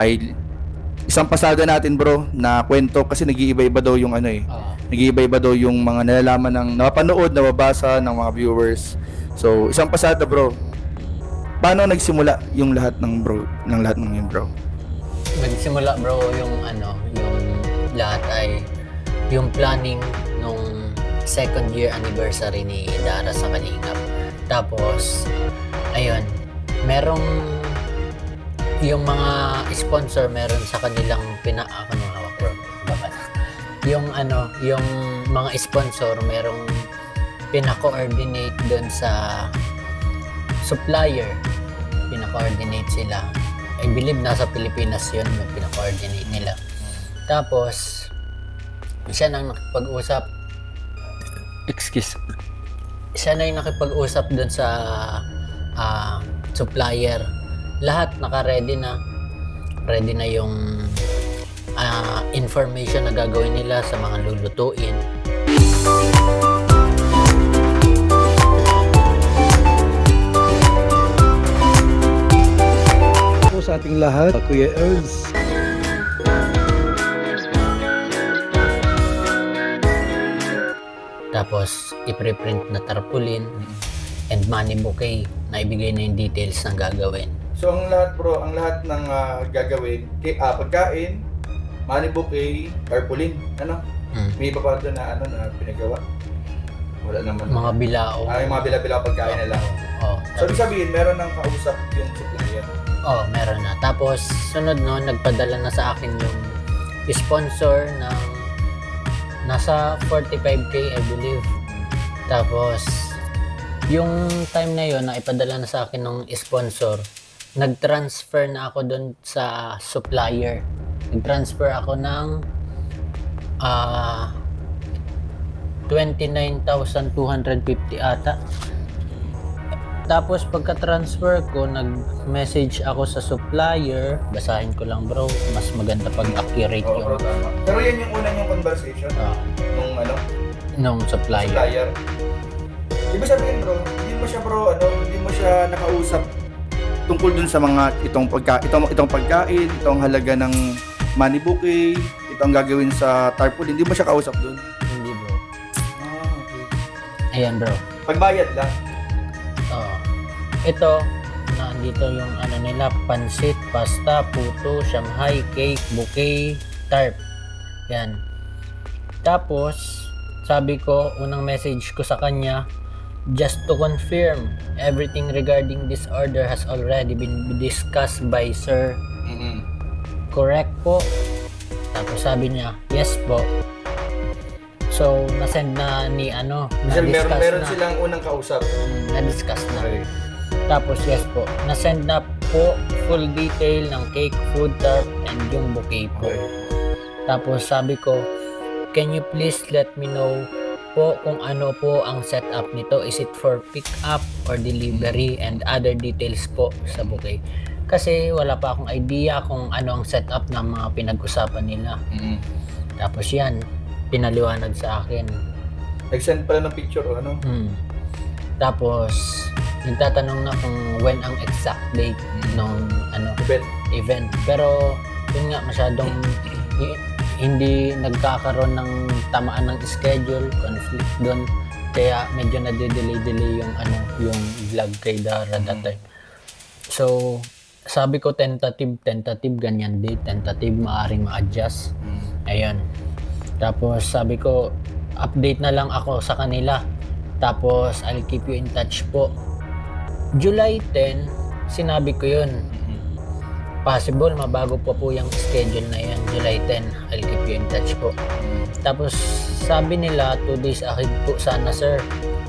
ay isang pasada natin bro na kwento kasi nag-iiba-iba daw yung ano eh. Oo. Nag-iiba-iba daw yung mga nalalaman ng napapanood, nababasa ng mga viewers. So, isang pasada bro. Paano nagsimula yung lahat ng bro, ng lahat ng yun bro? Nagsimula bro yung ano, yung lahat ay yung planning nung second year anniversary ni Dara sa Kalingap. Tapos, ayun, merong yung mga sponsor meron sa kanilang pina ako nung hawak bro. Yung ano, yung mga sponsor merong pina-coordinate doon sa supplier. Pina-coordinate sila. I believe nasa Pilipinas yun yung pina-coordinate nila. Tapos, siya nang nakipag-usap. Excuse. Siya na yung nakipag-usap doon sa ah, supplier. Lahat naka-ready na. Ready na yung ah, information na gagawin nila sa mga lulutuin. po sa ating lahat, Kuya Ernst. Tapos, ipreprint na tarpaulin and money bouquet na ibigay na yung details ng gagawin. So, ang lahat bro, ang lahat ng ah, gagawin, kay, ah, pagkain, money bouquet, tarpaulin, ano? Hmm. May iba pa doon na ano na pinagawa? Wala naman. Mga bilao. Ah, yung mga bila-bila pagkain na lang. Oh, So, ibig sabihin, meron ng kausap yung supplier. oh, meron na. Tapos, sunod no, nagpadala na sa akin yung sponsor ng nasa 45k, I believe. Tapos, yung time na yon na ipadala na sa akin ng sponsor, nag-transfer na ako doon sa supplier. Nag-transfer ako ng ah 29,250 ata. Tapos pagka-transfer ko, nag-message ako sa supplier. Basahin ko lang bro, mas maganda pag accurate Oo, bro, yung tama. Pero yan yung una yung conversation ah, nung ano, nung supplier. supplier. Ibig sabihin bro, hindi mo siya bro, ano, hindi mo siya nakausap tungkol dun sa mga itong pagka itong itong pagkain, itong halaga ng money bouquet, itong gagawin sa tarpaulin, hindi mo siya kausap dun. Hindi bro. Ah, okay. Ayan bro. Pagbayad lang. Oh. Ito, nandito yung ano nila, pansit, pasta, puto, Shanghai, cake, bouquet, tarp. Yan. Tapos, sabi ko, unang message ko sa kanya, just to confirm, everything regarding this order has already been discussed by Sir. mm Correct po. Tapos sabi niya, yes po. So, nasend na ni ano, Minsan meron, na-discuss meron na. silang unang kausap. Mm, na-discuss na. Tapos yes po, nasend na po full detail ng cake, food tarp, and yung bouquet po. Okay. Tapos sabi ko, can you please let me know po kung ano po ang setup nito? Is it for pick up or delivery and other details po sa bouquet? Kasi wala pa akong idea kung ano ang setup ng mga pinag-usapan nila. mm Tapos yan, pinaliwanag sa akin. Nag-send pala ng picture o ano? Hmm. Tapos, nagtatanong na kung when ang exact date nung ano Event. event. Pero yun nga masyadong hi- hindi nagkakaroon ng tamaan ng schedule, conflict doon. Kaya medyo nade-delay-delay yung ano, yung vlog kay Dara that Mhm. time. So, sabi ko tentative, tentative, ganyan date, tentative, maaaring ma-adjust. Mm. Ayun. Tapos sabi ko, update na lang ako sa kanila. Tapos I'll keep you in touch po. July 10, sinabi ko yun. Possible, mabago pa po yung schedule na yan. July 10, I'll keep you in touch po. Tapos sabi nila, 2 days ahead po sana sir.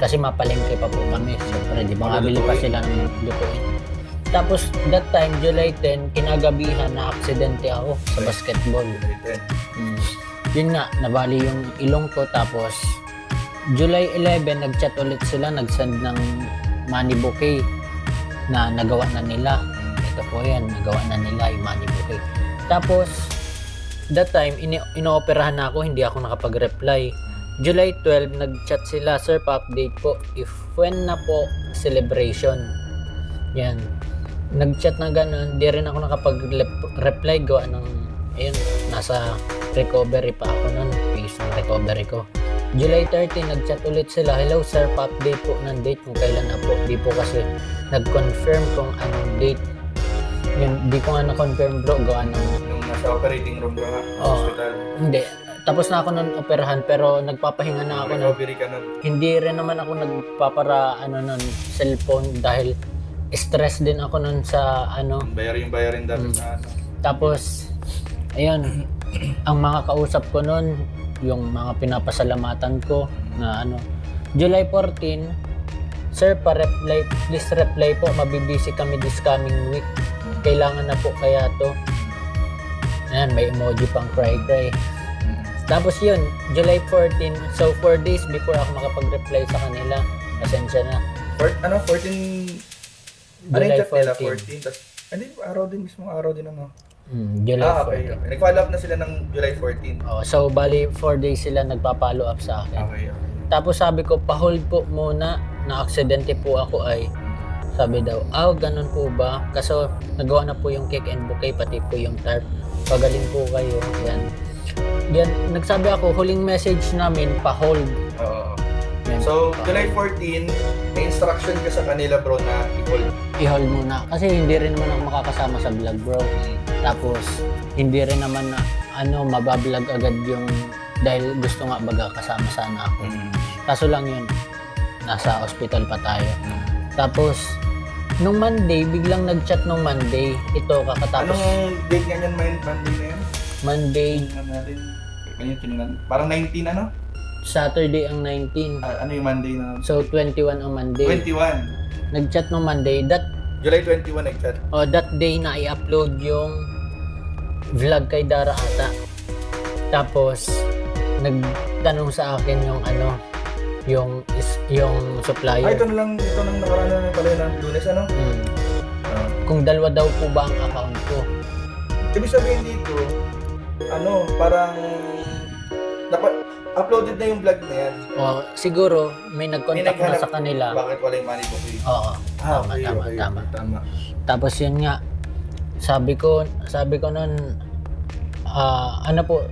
Kasi mapalengke pa po kami. Siyempre, di ba ngabili pa sila ng lutuin. Tapos that time, July 10, kinagabihan na aksidente ako sa basketball. Mm. Yun nga, nabali yung ilong ko tapos July 11, nag-chat ulit sila, nag-send ng money bouquet na nagawa na nila. Ito po yan, nagawa na nila yung money bouquet. Tapos, that time, ini- inooperahan ako, hindi ako nakapag-reply. July 12, nag-chat sila, Sir, pa-update po if when na po celebration. Yan. nag-chat na gano'n, di rin ako nakapag-reply gawa ng, ayun, nasa recovery pa ako nun, phase ng recovery ko. July 30, nag-chat ulit sila, hello sir, pa-update po ng date kung kailan na po. Di po kasi nag-confirm kung anong date. Yun, di ko nga na-confirm bro, gawa ng Nasa operating room ka sa Oo. hospital. Hindi. Tapos na ako nun operahan pero nagpapahinga na ako nun. Recovery ka nun. Hindi rin naman ako nagpapara ano nun cellphone dahil stress din ako nun sa ano. Bayar yung bayarin dapat Mm. sa ano. Tapos ayun, ang mga kausap ko nun, yung mga pinapasalamatan ko na ano. July 14, Sir, pa-reply, please reply po. Mabibisi kami this coming week. Kailangan na po kaya to. Ayan, may emoji pang cry-cry. Tapos yun, July 14, so 4 days before ako makapag-reply sa kanila, pasensya na. Four, ano, 14... Ano yung July chat nila? 14. 14. Tas, hindi, araw din, mismo araw din ano. Mm, July Ah, okay. 14. okay. Nag-follow up na sila ng July 14. Oh, so bali 4 days sila nagpa-follow up sa akin. Okay, okay. Tapos sabi ko, pa-hold po muna, na-aksidente po ako ay. Sabi daw, ah, ganun po ba? Kaso nagawa na po yung cake and bouquet, pati po yung tarp. Pagaling po kayo. Yan. Yan, nagsabi ako, huling message namin, pa-hold. Oo. Yan. So, July 14, may instruction ka sa kanila bro na i-hold. i-hold muna. Kasi hindi rin naman ako makakasama sa vlog, bro. Tapos, hindi rin naman na, ano, mabablog agad yung dahil gusto nga baga kasama sana ako. Kaso lang yun, nasa hospital pa tayo. Tapos, nung Monday, biglang nag-chat nung Monday. Ito, kakatapos. Anong date nga yan, Mon- Monday na yan? Monday, Tingnan natin. Ganyan, tingnan. Parang 19 ano? Saturday ang 19. Ah, ano yung Monday na? So, 21 ang Monday. 21. Nag-chat nung Monday. That, July 21 nag-chat. oh, that day na i-upload yung vlog kay Dara ata. Tapos, nagtanong sa akin yung ano, yung is, yung Ah, supplier. ito na lang, ito nang nakaraan na lang pala ng lunes, ano? Hmm. Ah. Kung dalawa daw po ba ang account ko? Ibig sabihin dito, ano, parang dapat uploaded na yung vlog na yan. O siguro may nag-contact May na sa kanila. Bakit wala yung money booking? Oo. Ah, tama, okay, tama, okay. tama. Tama. Tapos yun nga, sabi ko, sabi ko nun, ah, ano po,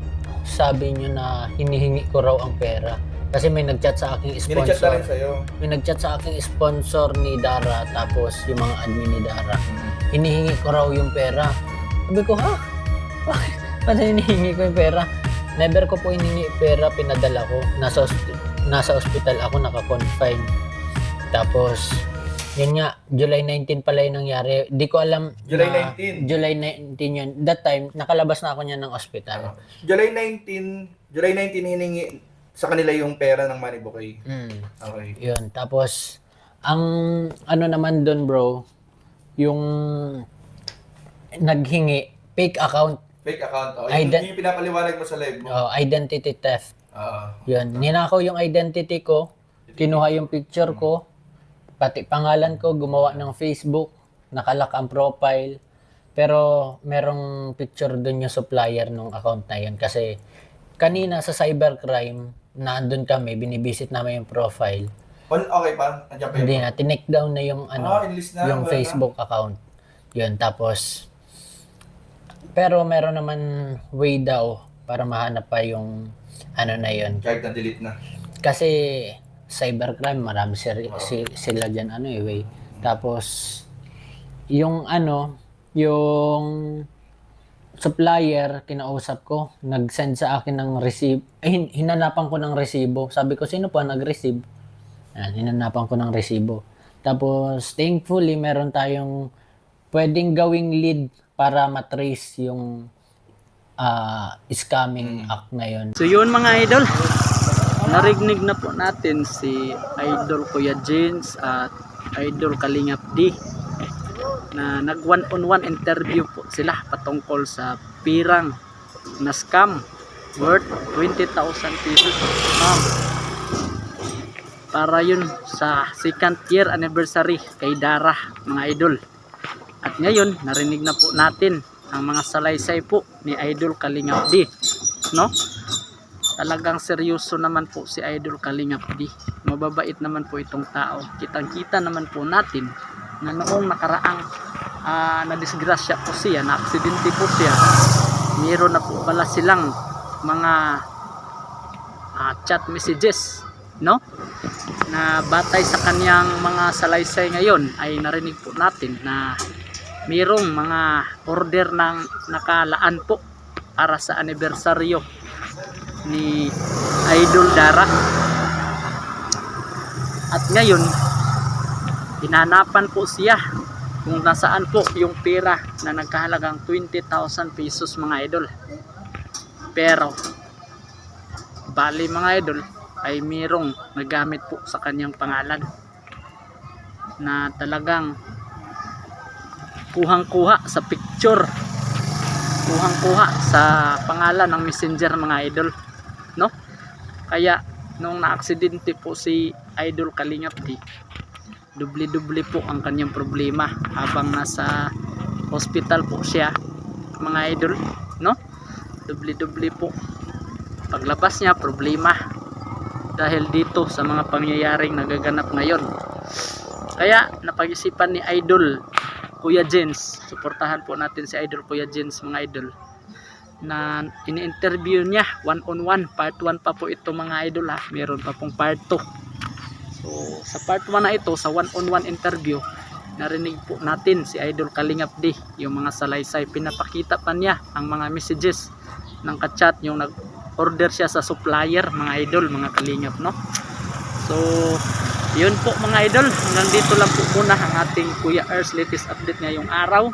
sabi nyo na hinihingi ko raw ang pera. Kasi may nag-chat sa aking na sponsor. rin sa'yo. May nag-chat sa aking sponsor ni Dara, tapos yung mga admin ni Dara. Hinihingi ko raw yung pera. Sabi ko, ha? Bakit? Paano hinihingi ko yung pera? Never ko po hinihingi pera, pinadala ko. Nasa, nasa hospital ako, naka-confine. Tapos, yun nga, July 19 pala yung nangyari. Di ko alam July na 19. July 19 yun. That time, nakalabas na ako niya ng hospital. July 19, July 19 hiningi sa kanila yung pera ng money booking. Mm. Okay. Yun. Tapos, ang ano naman doon bro, yung naghingi, fake account, Fake account. Oh, Ay, yun, da- yun yung pinapaliwanag mo sa live mo. oh, identity theft. Ah. Yun. Ninakaw yung identity ko, kinuha yung picture ko, pati pangalan ko, gumawa ng Facebook, nakalak ang profile. Pero merong picture doon yung supplier ng account na yun kasi kanina sa cybercrime, naandun kami, binibisit namin yung profile. On, okay pa? Andiyan pa yun? Hindi na, tinake down na yung ano, Ah, na. yung wala na. Facebook account. Yun, tapos, pero meron naman way daw para mahanap pa yung ano na yun. Kahit na-delete na. Kasi cybercrime, marami sir, si, sila dyan ano eh, way. Tapos, yung ano, yung supplier, kinausap ko, nag-send sa akin ng receive, eh, hin- hinanapan ko ng resibo. Sabi ko, sino pa nag-receive? Yan, hinanapan ko ng resibo. Tapos, thankfully, meron tayong pwedeng gawing lead para matrace yung ah, scamming act na yun. So yun mga idol, narignig na po natin si Idol Kuya Jens at Idol Kalingap D na nag one on one interview po sila patungkol sa pirang na scam worth 20,000 pesos. Ma'am, para yun sa second year anniversary kay Dara mga idol. At ngayon, narinig na po natin ang mga salaysay po ni Idol Kalingap D. No? Talagang seryoso naman po si Idol Kalingap D. Mababait naman po itong tao. Kitang-kita naman po natin na noong nakaraang ah, nadisgrasya po siya, na aksidente po siya, meron na po pala silang mga ah, chat messages, no? Na batay sa kanyang mga salaysay ngayon ay narinig po natin na mayroong mga order ng nakalaan po para sa anibersaryo ni Idol Dara. At ngayon, hinanapan po siya kung nasaan po yung pera na nagkahalagang 20,000 pesos mga idol. Pero, bali mga idol, ay mayroong nagamit po sa kanyang pangalan na talagang kuhang-kuha sa picture kuhang-kuha sa pangalan ng messenger mga idol no kaya nung naaksidente po si idol Kalingap di dubli-dubli po ang kanyang problema habang nasa hospital po siya. Mga idol no? Dubli-dubli po. Paglabas niya problema. Dahil dito sa mga pangyayaring nagaganap ngayon. Kaya napag-isipan ni idol Kuya Jens. Suportahan po natin si idol Kuya Jens mga idol. Na ini-interview niya one on one part 1 pa po ito mga idol ha? Meron pa pong part 2 so sa part 1 na ito sa one on one interview narinig po natin si idol Kalingap D yung mga salaysay. Pinapakita pa niya ang mga messages ng kachat yung nag order siya sa supplier mga idol mga kalingap no? So yun po mga idol. Hanggang dito lang po muna ang ating Kuya Ers latest update ngayong araw.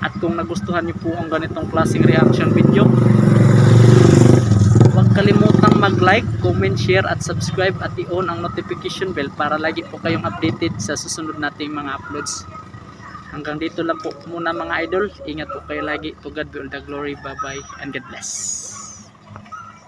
At kung nagustuhan niyo po ang ganitong klaseng reaction video huwag kalimutang mag-like, comment, share at subscribe at i-on ang notification bell para lagi po kayong updated sa susunod nating mga uploads. Hanggang dito lang po muna mga idol. Ingat po kayo lagi. To God be all the glory. Bye bye and God bless